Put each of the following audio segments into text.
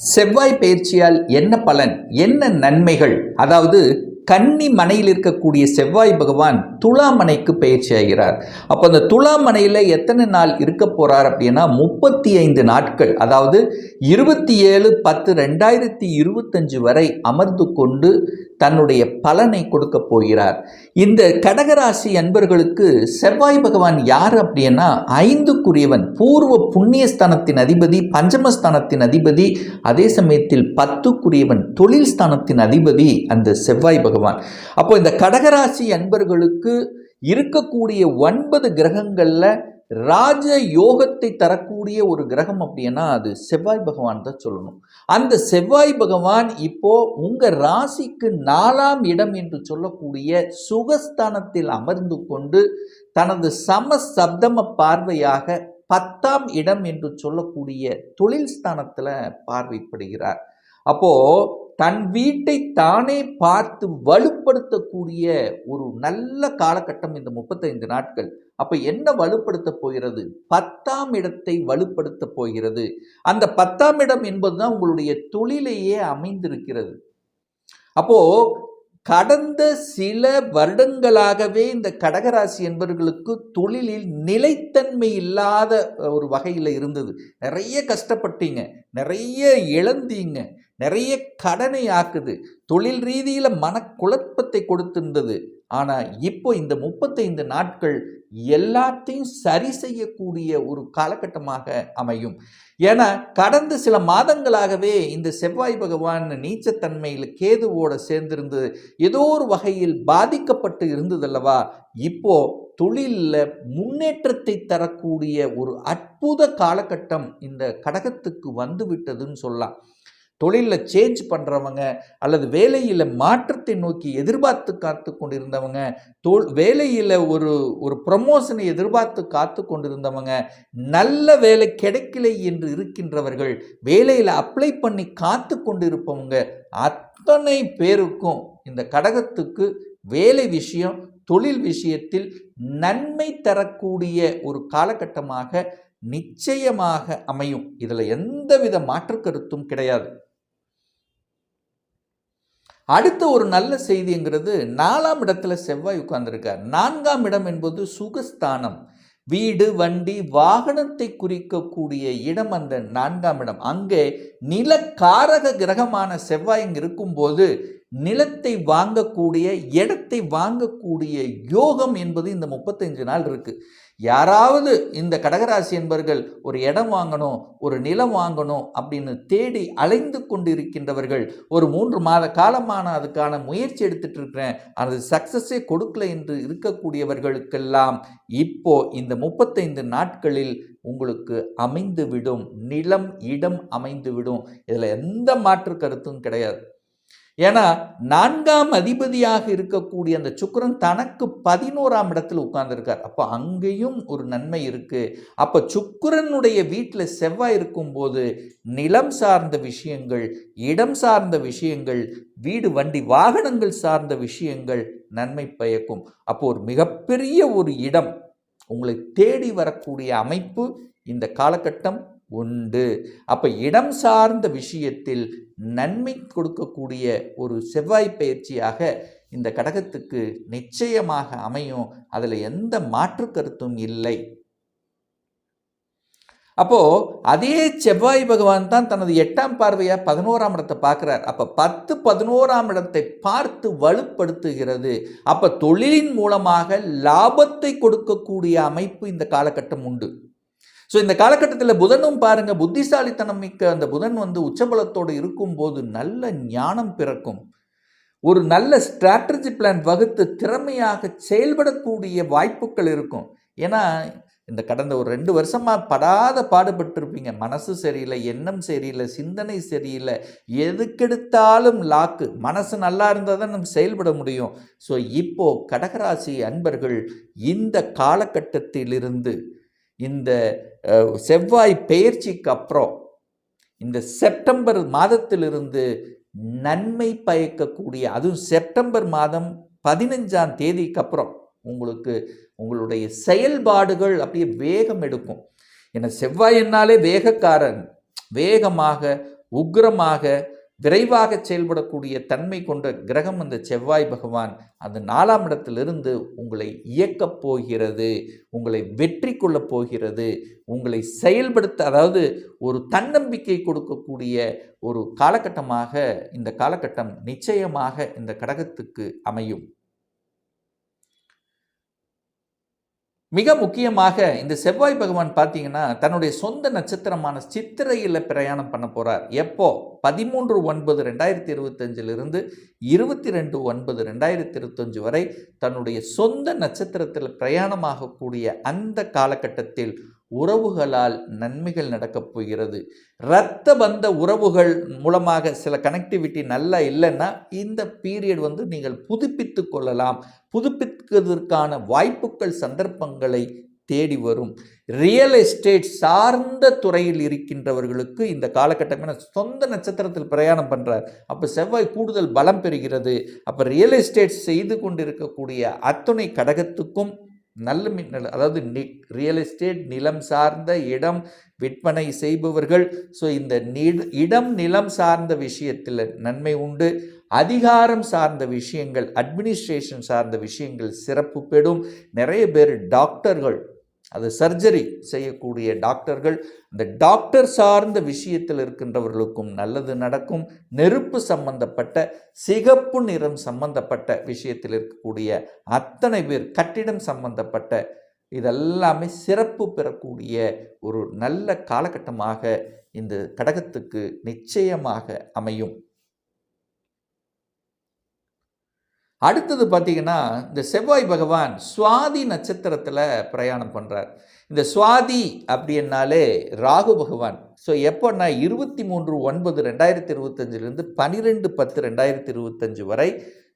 செவ்வாய் பயிற்சியால் என்ன பலன்? என்ன நன்மைகள்? அதாவது கன்னி மனையில் இருக்கக்கூடிய செவ்வாய் பகவான் துலாமனைக்கு பயிற்சி ஆகிறார். அப்போ அந்த துலாமனையில் எத்தனை நாள் இருக்க போகிறார் அப்படின்னா முப்பத்தி ஐந்து நாட்கள். அதாவது இருபத்தி ஏழு பத்து ரெண்டாயிரத்தி இருபத்தஞ்சு வரை அமர்ந்து கொண்டு தன்னுடைய பலனை கொடுக்க போகிறார். இந்த கடகராசி அன்பர்களுக்கு செவ்வாய் பகவான் யார் அப்படின்னா ஐந்துக்குரியவன். பூர்வ புண்ணியஸ்தானத்தின் அதிபதி பஞ்சமஸ்தானத்தின் அதிபதி அதே சமயத்தில் பத்துக்குரியவன் தொழில் ஸ்தானத்தின் அதிபதி அந்த செவ்வாய் பகவான். அப்போ இந்த கடகராசி அன்பர்களுக்கு இருக்கக்கூடிய ஒன்பது கிரகங்களில் ராஜ யோகத்தை தரக்கூடிய ஒரு கிரகம் அப்படின்னா அது செவ்வாய் பகவான் தான் சொல்லணும். அந்த செவ்வாய் பகவான் இப்போ உங்க ராசிக்கு நாலாம் இடம் என்று சொல்லக்கூடிய சுகஸ்தானத்தில் அமர்ந்து கொண்டு தனது சம சப்தம பார்வையாக பத்தாம் இடம் என்று சொல்லக்கூடிய தொழில் ஸ்தானத்தில் பார்வைப்படுகிறார். அப்போ தன் வீட்டை தானே பார்த்து வலுப்படுத்தக்கூடிய ஒரு நல்ல காலகட்டம் இந்த முப்பத்தைந்து நாட்கள். அப்போ என்ன வலுப்படுத்த போகிறது? பத்தாம் இடத்தை வலுப்படுத்த போகிறது. அந்த பத்தாம் இடம் என்பதுதான் உங்களுடைய தொழிலையே அமைந்திருக்கிறது. அப்போ கடந்த சில வருடங்களாகவே இந்த கடகராசி என்பவர்களுக்கு தொழிலில் நிலைத்தன்மை இல்லாத ஒரு வகையில் இருந்தது. நிறைய கஷ்டப்பட்டீங்க நிறைய இழந்தீங்க நிறைய கடனை ஆக்குது. தொழில் ரீதியில் மனக்குழப்பத்தை கொடுத்திருந்தது. ஆனால் இப்போ இந்த முப்பத்தைந்து நாட்கள் எல்லாத்தையும் சரி செய்யக்கூடிய ஒரு காலகட்டமாக அமையும். ஏன்னா கடந்த சில மாதங்களாகவே இந்த செவ்வாய் பகவான் நீச்சத்தன்மையில் கேதுவோட சேர்ந்திருந்து ஏதோ ஒரு வகையில் பாதிக்கப்பட்டு இருந்ததல்லவா இப்போ தொழிலில் முன்னேற்றத்தை தரக்கூடிய ஒரு அற்புத காலகட்டம் இந்த கடகத்துக்கு வந்து விட்டதுன்னு சொல்லலாம். தொழிலில் சேஞ்ச் பண்ணுறவங்க அல்லது வேலையில் மாற்றத்தை நோக்கி எதிர்பார்த்து காத்து கொண்டிருந்தவங்க தொல் வேலையில் ஒரு ஒரு ப்ரமோஷனை எதிர்பார்த்து காத்து கொண்டிருந்தவங்க நல்ல வேலை கிடைக்கலை என்று இருக்கின்றவர்கள் வேலையில் அப்ளை பண்ணி காத்து கொண்டிருப்பவங்க அத்தனை பேருக்கும் இந்த கடகத்துக்கு வேலை விஷயம் தொழில் விஷயத்தில் நன்மை தரக்கூடிய ஒரு காலகட்டமாக நிச்சயமாக அமையும். இதில் எந்தவித மாற்றுக்கருத்தும் கிடையாது. அடுத்த ஒரு நல்ல செய்திங்கிறது நாலாம் இடத்துல செவ்வாய் உட்கார்ந்துருக்கார். நான்காம் இடம் என்பது சுகஸ்தானம். வீடு வண்டி வாகனத்தை குறிக்கக்கூடிய இடம் அந்த நான்காம் இடம். அங்கே நிலக்காரக கிரகமான செவ்வாய் இங்கே இருக்கும்போது நிலத்தை வாங்கக்கூடிய இடத்தை வாங்கக்கூடிய யோகம் என்பது இந்த முப்பத்தஞ்சு நாள் இருக்குது யாராவது இந்த கடகராசி என்பவர்கள் ஒரு இடம் வாங்கணும் ஒரு நிலம் வாங்கணும் அப்படின்னு தேடி அலைந்து கொண்டிருக்கின்றவர்கள் ஒரு மூன்று மாத காலமான அதுக்கான முயற்சி எடுத்துட்டு இருக்கிறேன் அது சக்சஸே கொடுக்கல என்று இருக்கக்கூடியவர்களுக்கெல்லாம் இப்போ இந்த முப்பத்தைந்து நாட்களில் உங்களுக்கு அமைந்துவிடும் நிலம் இடம் அமைந்துவிடும். இதில் எந்த மாற்று கருத்தும் கிடையாது. ஏன்னா நான்காம் அதிபதியாக இருக்கக்கூடிய அந்த சுக்கரன் தனக்கு பதினோராம் இடத்தில் உட்கார்ந்துருக்கார். அப்போ அங்கேயும் ஒரு நன்மை இருக்குது அப்போ சுக்கரனுடைய வீட்டில் செவ்வாய் இருக்கும்போது நிலம் சார்ந்த விஷயங்கள் இடம் சார்ந்த விஷயங்கள் வீடு வண்டி வாகனங்கள் சார்ந்த விஷயங்கள் நன்மை பயக்கும். அப்போ ஒரு மிகப்பெரிய ஒரு இடம் உங்களை தேடி வரக்கூடிய அமைப்பு இந்த காலகட்டம் உண்டு. அப்போ இடம் சார்ந்த விஷயத்தில் நன்மை கொடுக்கக்கூடிய ஒரு செவ்வாய் பயிற்சியாக இந்த கடகத்துக்கு நிச்சயமாக அமையும். அதில் எந்த மாற்று கருத்தும் இல்லை. அப்போ அதே செவ்வாய் பகவான் தான் தனது எட்டாம் பார்வையாக பதினோராம் இடத்தை பார்க்குறார். அப்போ பத்து பதினோராம் இடத்தை பார்த்து வலுப்படுத்துகிறது. அப்போ தொழிலின் மூலமாக லாபத்தை கொடுக்கக்கூடிய அமைப்பு இந்த காலகட்டம் உண்டு. ஸோ இந்த காலகட்டத்தில் புதனும் பாருங்க புத்திசாலித்தனம் மிக்க அந்த புதன் வந்து உச்சபலத்தோடு இருக்கும்போது நல்ல ஞானம் பிறக்கும். ஒரு நல்ல ஸ்ட்ராட்டஜி பிளான் வகுத்து திறமையாக செயல்படக்கூடிய வாய்ப்புகள் இருக்கும். ஏன்னா இந்த கடந்த ஒரு ரெண்டு வருஷமாக படாத பாடுபட்டிருப்பீங்க. மனசு சரியில்லை எண்ணம் சரியில்லை சிந்தனை சரியில்லை. எதுக்கெடுத்தாலும் லாக்கு மனசு நல்லா இருந்தால் தான் நம்ம செயல்பட முடியும். ஸோ இப்போ கடகராசி அன்பர்கள் இந்த காலகட்டத்திலிருந்து இந்த செவ்வாய் பெயர்ச்சிக்கு அப்புறம் இந்த செப்டம்பர் மாதத்திலிருந்து நன்மை பயக்கக்கூடிய அதுவும் செப்டம்பர் மாதம் பதினஞ்சாம் தேதிக்கு அப்புறம் உங்களுக்கு உங்களுடைய செயல்பாடுகள் அப்படியே வேகம் எடுக்கும். ஏன்னா செவ்வாய் என்னாலே வேகக்காரன். வேகமாக உக்கிரமாக விரைவாக செயல்படக்கூடிய தன்மை கொண்ட கிரகம் அந்த செவ்வாய் பகவான் அந்த நாலாம் இடத்திலிருந்து உங்களை இயக்கப் போகிறது உங்களை வெற்றி கொள்ளப் போகிறது உங்களை செயல்படுத்த அதாவது ஒரு தன்னம்பிக்கை கொடுக்கக்கூடிய ஒரு காலகட்டமாக இந்த காலகட்டம் நிச்சயமாக இந்த கடகத்துக்கு அமையும். மிக முக்கியமாக இந்த செவ்வாய் பகவான் பார்த்தீங்கன்னா தன்னுடைய சொந்த நட்சத்திரமான சித்திரையில் பிரயாணம் பண்ண போகிறார் எப்போ? பதிமூன்று ஒன்பது ரெண்டாயிரத்தி இருபத்தஞ்சிலிருந்து இருபத்தி ரெண்டு ஒன்பது ரெண்டாயிரத்தி இருபத்தஞ்சு வரை தன்னுடைய சொந்த நட்சத்திரத்தில் பிரயாணமாகக்கூடிய அந்த காலகட்டத்தில் உறவுகளால் நன்மைகள் நடக்கப் போகிறது. இரத்த பந்த உறவுகள் மூலமாக சில கனெக்டிவிட்டி நல்லா இல்லைன்னா இந்த பீரியட் வந்து நீங்கள் புதுப்பித்து கொள்ளலாம். புதுப்பிக்கிறதுக்கான வாய்ப்புகள் சந்தர்ப்பங்களை தேடி வரும். ரியல் எஸ்டேட் சார்ந்த துறையில் இருக்கின்றவர்களுக்கு இந்த காலகட்டம் என சொந்த நட்சத்திரத்தில் பிரயாணம் பண்ணுறார் அப்போ செவ்வாய் கூடுதல் பலம் பெறுகிறது. அப்போ ரியல் எஸ்டேட் செய்து கொண்டிருக்கக்கூடிய அத்துணை கடகத்துக்கும் நல்ல மின்னல் அதாவது நி ரியல் எஸ்டேட் நிலம் சார்ந்த இடம் விற்பனை செய்பவர்கள் ஸோ இந்த இடம் நிலம் சார்ந்த விஷயத்தில் நன்மை உண்டு. அதிகாரம் சார்ந்த விஷயங்கள் அட்மினிஸ்ட்ரேஷன் சார்ந்த விஷயங்கள் சிறப்பு பெறும். நிறைய பேர் டாக்டர்கள் அது சர்ஜரி செய்யக்கூடிய டாக்டர்கள் இந்த டாக்டர் சார்ந்த விஷயத்தில் இருக்கின்றவர்களுக்கும் நல்லது நடக்கும். நெருப்பு சம்பந்தப்பட்ட சிகப்பு நிறம் சம்பந்தப்பட்ட விஷயத்தில் இருக்கக்கூடிய அத்தனை பேர் கட்டிடம் சம்பந்தப்பட்ட இதெல்லாமே சிறப்பு பெறக்கூடிய ஒரு நல்ல காலகட்டமாக இந்த கடகத்துக்கு நிச்சயமாக அமையும். அடுத்தது பார்த்தீங்கன்னா இந்த செவ்வாய் பகவான் சுவாதி நட்சத்திரத்தில் பிரயாணம் பண்ணுறார் இந்த சுவாதி அப்படின்னாலே ராகு பகவான். ஸோ எப்போன்னா இருபத்தி மூன்று ஒன்பது ரெண்டாயிரத்தி இருபத்தஞ்சிலிருந்து பன்னிரெண்டு பத்து ரெண்டாயிரத்தி இருபத்தஞ்சு வரை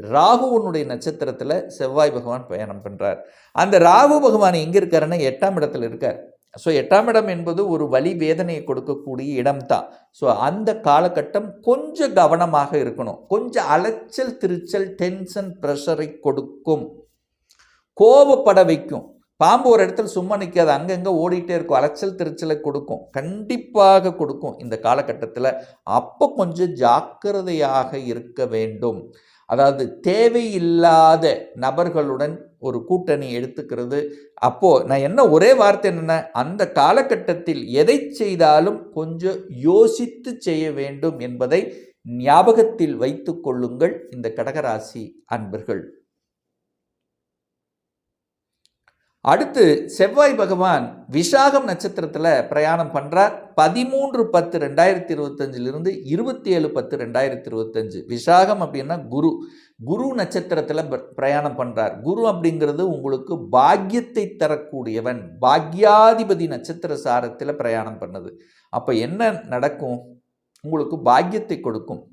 ராகுவனுடைய நட்சத்திரத்தில் செவ்வாய் பகவான் பயணம் பண்ணுறார் அந்த ராகு பகவான் எங்கே இருக்காருன்னா எட்டாம் இடத்துல இருக்கார். ஸோ எட்டாம் இடம் என்பது ஒரு வலி வேதனையை கொடுக்கக்கூடிய இடம் தான் ஸோ அந்த காலகட்டம் கொஞ்சம் கவனமாக இருக்கணும். கொஞ்சம் அலைச்சல் திருச்சல் டென்ஷன் ப்ரெஷரை கொடுக்கும். கோபப்பட வைக்கும். பாம்பு ஒரு இடத்துல சும்மா நிற்காது அங்கங்கே ஓடிட்டே இருக்கும். அலைச்சல் திருச்சலை கொடுக்கும். கண்டிப்பாக கொடுக்கும் இந்த காலகட்டத்தில். அப்போ கொஞ்சம் ஜாக்கிரதையாக இருக்க வேண்டும். அதாவது தேவையில்லாத நபர்களுடன் ஒரு கூட்டணி எடுத்துக்கிறது. அப்போது நான் என்ன ஒரே வார்த்தை என்னென்ன அந்த காலகட்டத்தில் எதை செய்தாலும் கொஞ்சம் யோசித்து செய்ய வேண்டும் என்பதை ஞாபகத்தில் வைத்து கொள்ளுங்கள் இந்த கடகராசி அன்பர்கள். அடுத்து செவ்வாய் பகவான் விசாகம் நட்சத்திரத்தில் பிரயாணம் பண்ணுறார் பதிமூன்று பத்து ரெண்டாயிரத்தி இருபத்தஞ்சிலிருந்து இருபத்தி ஏழு பத்து ரெண்டாயிரத்தி இருபத்தஞ்சு. விசாகம் அப்படின்னா குரு. குரு நட்சத்திரத்தில் ப- பிரயாணம் பண்ணுறார் குரு அப்படிங்கிறது உங்களுக்கு பாக்கியத்தை தரக்கூடியவன். பாக்யாதிபதி நட்சத்திர சாரத்தில் பிரயாணம் பண்ணுது. அப்போ என்ன நடக்கும்? உங்களுக்கு பாக்கியத்தை கொடுக்கும்.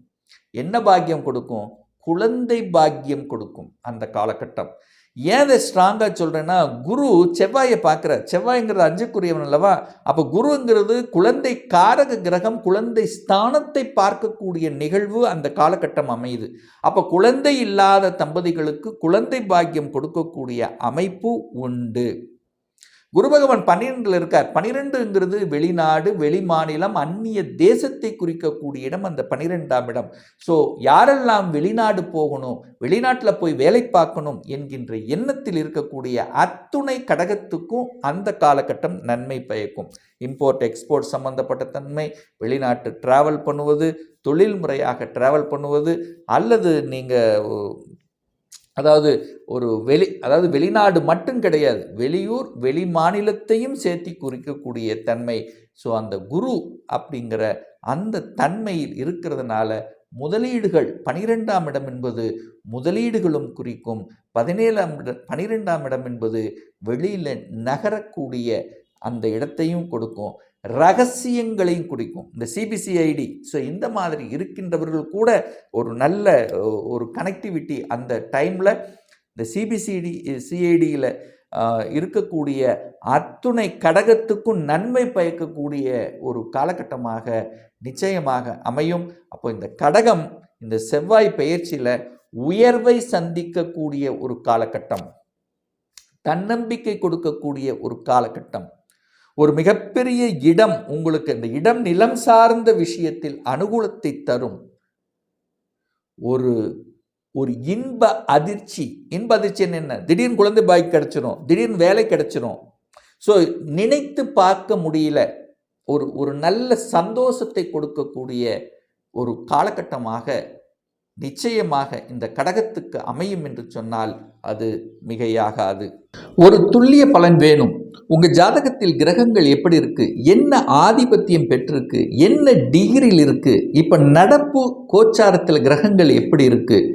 என்ன பாக்கியம் கொடுக்கும்? குழந்தை பாக்கியம் கொடுக்கும் அந்த காலகட்டம். ஏன் இதை ஸ்ட்ராங்காக சொல்கிறேன்னா குரு செவ்வாயை பார்க்குற செவ்வாய்ங்கிறது அஞ்சுக்குரியவன் அல்லவா? அப்போ குருங்கிறது குழந்தை காரக கிரகம் குழந்தை ஸ்தானத்தை பார்க்கக்கூடிய நிகழ்வு அந்த காலகட்டம் அமையுது. அப்போ குழந்தை இல்லாத தம்பதிகளுக்கு குழந்தை பாக்கியம் கொடுக்கக்கூடிய அமைப்பு உண்டு. குரு பகவான் பன்னிரெண்டில் இருக்கார். பன்னிரெண்டுங்கிறது வெளிநாடு வெளிமாநிலம் அந்நிய தேசத்தை குறிக்கக்கூடிய இடம் அந்த பன்னிரெண்டாம் இடம். ஸோ யாரெல்லாம் வெளிநாடு போகணும் வெளிநாட்டில் போய் வேலை பார்க்கணும் என்கின்ற எண்ணத்தில் இருக்கக்கூடிய அத்துணை கடகத்துக்கும் அந்த காலகட்டம் நன்மை பயக்கும். இம்போர்ட் எக்ஸ்போர்ட் சம்பந்தப்பட்ட தன்மை வெளிநாட்டு டிராவல் பண்ணுவது தொழில் முறையாக டிராவல் பண்ணுவது அல்லது நீங்கள் அதாவது ஒரு வெளி அதாவது வெளிநாடு மட்டும் கிடையாது வெளியூர் வெளி மாநிலத்தையும் சேர்த்தி குறிக்கக்கூடிய தன்மை. ஸோ அந்த குரு அப்படிங்கிற அந்த தன்மையில் இருக்கிறதுனால முதலீடுகள் பனிரெண்டாம் இடம் என்பது முதலீடுகளும் குறிக்கும். பதினேழாம் இடம் பனிரெண்டாம் இடம் என்பது வெளியில் நகரக்கூடிய அந்த இடத்தையும் கொடுக்கும். ரகசியங்களையும் குடிக்கும் இந்த சிபிசிஐடி ஸோ இந்த மாதிரி இருக்கின்றவர்கள் கூட ஒரு நல்ல ஒரு கனெக்டிவிட்டி அந்த டைமில் இந்த சிபிசிடி சிஐடியில் இருக்கக்கூடிய அத்துணை கடகத்துக்கும் நன்மை பயக்கக்கூடிய ஒரு காலகட்டமாக நிச்சயமாக அமையும். அப்போ இந்த கடகம் இந்த செவ்வாய் பயிற்சியில் உயர்வை சந்திக்கக்கூடிய ஒரு காலகட்டம். தன்னம்பிக்கை கொடுக்கக்கூடிய ஒரு காலகட்டம். ஒரு மிகப்பெரிய இடம் உங்களுக்கு இந்த இடம் நிலம் சார்ந்த விஷயத்தில் அனுகூலத்தை தரும். ஒரு ஒரு இன்ப அதிர்ச்சி. இன்ப அதிர்ச்சி என்ன திடீர்னு குழந்தை பாய் கிடைச்சிரும் திடீர்னு வேலை கிடைச்சிரும். ஸோ நினைத்து பார்க்க முடியல. ஒரு ஒரு நல்ல சந்தோஷத்தை கொடுக்கக்கூடிய ஒரு காலகட்டமாக நிச்சயமாக இந்த கடகத்துக்கு அமையும் என்று சொன்னால் அது மிகையாகாது. ஒரு துல்லிய பலன் வேணும். உங்கள் ஜாதகத்தில் கிரகங்கள் எப்படி இருக்குது என்ன ஆதிபத்தியம் பெற்றிருக்கு? என்ன டிகிரியில் இருக்குது இப்போ நடப்பு கோச்சாரத்தில் கிரகங்கள் எப்படி இருக்குது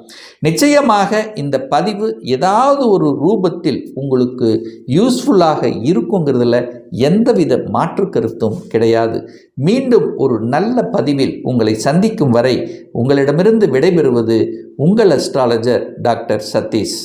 நிச்சயமாக இந்த பதிவு ஏதாவது ஒரு ரூபத்தில் உங்களுக்கு யூஸ்ஃபுல்லாக இருக்குங்கிறதுல எந்தவித மாற்று கருத்தும் கிடையாது. மீண்டும் ஒரு நல்ல பதிவில் உங்களை சந்திக்கும் வரை உங்களிடமிருந்து விடைபெறுவது உங்கள் அஸ்ட்ராலஜர் டாக்டர் சதீஷ்.